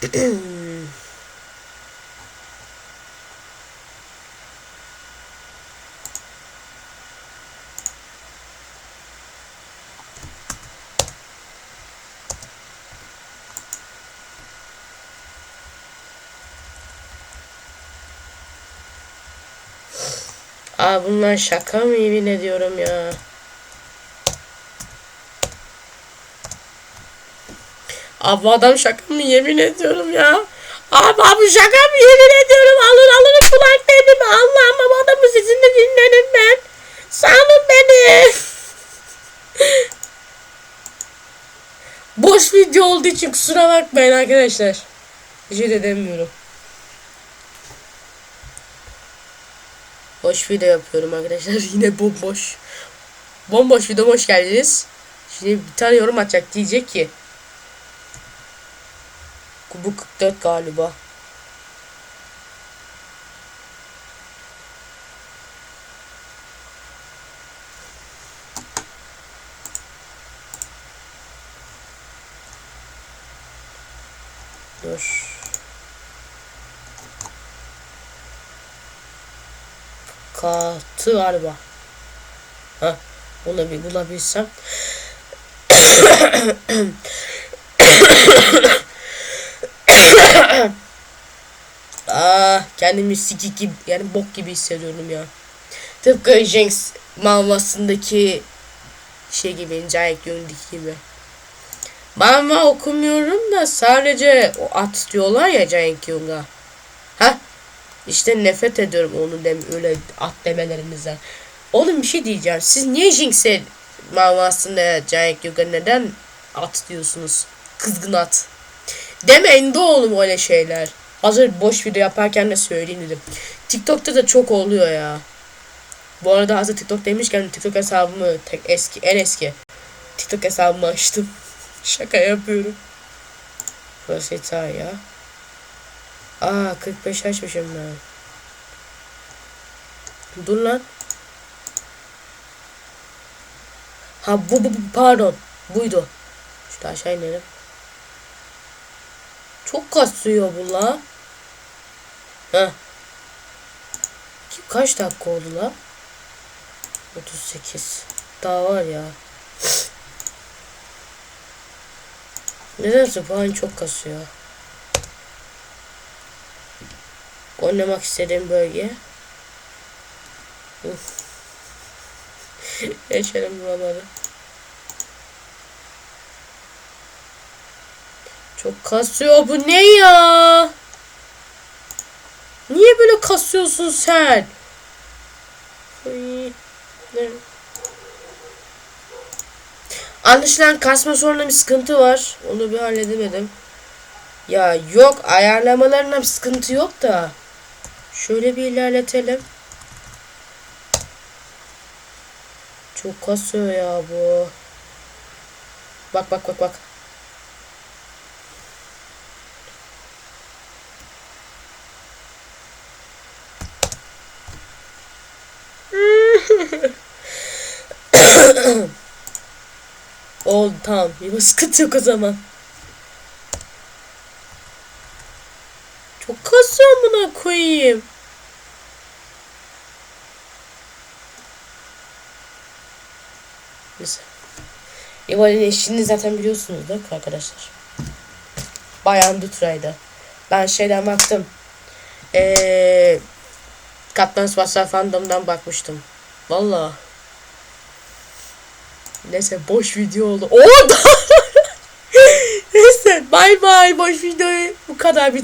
Aa bunlar şaka mı yemin ediyorum ya. Abi adam şaka mı yemin ediyorum ya. Abi abi şaka mı yemin ediyorum. Alın alın kulak benim. Allah'ım bu adamın sesini dinlerim ben. Salın beni. Boş video olduğu için kusura bakmayın arkadaşlar. Bir şey de demiyorum. Boş video yapıyorum arkadaşlar. Yine bomboş. Bomboş video hoş geldiniz. Şimdi bir tane yorum atacak diyecek ki. Bu 44 galiba. Dur. Katı galiba. Ha, bir bulabilsem. Aa, kendimi sikik gibi yani bok gibi hissediyorum ya. Tıpkı Jinx manvasındaki şey gibi, Giant Yundiki gibi. Manva okumuyorum da sadece o at diyorlar ya Giant Yung'a. Ha? İşte nefret ediyorum onu dem öyle at demelerinizden. Oğlum bir şey diyeceğim. Siz niye Jinx'e manvasında Giant Yung'a neden at diyorsunuz? Kızgın at. Demeyin de oğlum öyle şeyler. Hazır boş video yaparken de söyleyeyim dedim. TikTok'ta da çok oluyor ya. Bu arada hazır TikTok demişken TikTok hesabımı tek eski en eski TikTok hesabımı açtım. Şaka yapıyorum. Burası yeter ya. Aa 45 açmışım ben. Dur lan. Ha bu, bu, bu pardon. Buydu. Şurada aşağı inelim. Çok kasıyor bu la. Heh. Kaç dakika oldu la? 38. Daha var ya. Nedense bu an çok kasıyor. Oynamak istediğim bölge. Geçelim buraları. Çok kasıyor bu ne ya? Böyle kasıyorsun sen? Anlaşılan kasma sorununda bir sıkıntı var. Onu bir halledemedim. Ya yok ayarlamalarında bir sıkıntı yok da. Şöyle bir ilerletelim. Çok kasıyor ya bu. Bak bak bak bak. Oldu tamam. Bir sıkıntı yok o zaman. Çok kasıyor buna koyayım. Neyse. Rival'in eşini zaten biliyorsunuz da arkadaşlar. Bayan Dutra'ydı. Ben şeyden baktım. Eee Kaptan Spasar fandom'dan bakmıştım. Valla. Neyse boş video oldu. Oo da- Neyse bay bay boş videoyu bu kadar bit.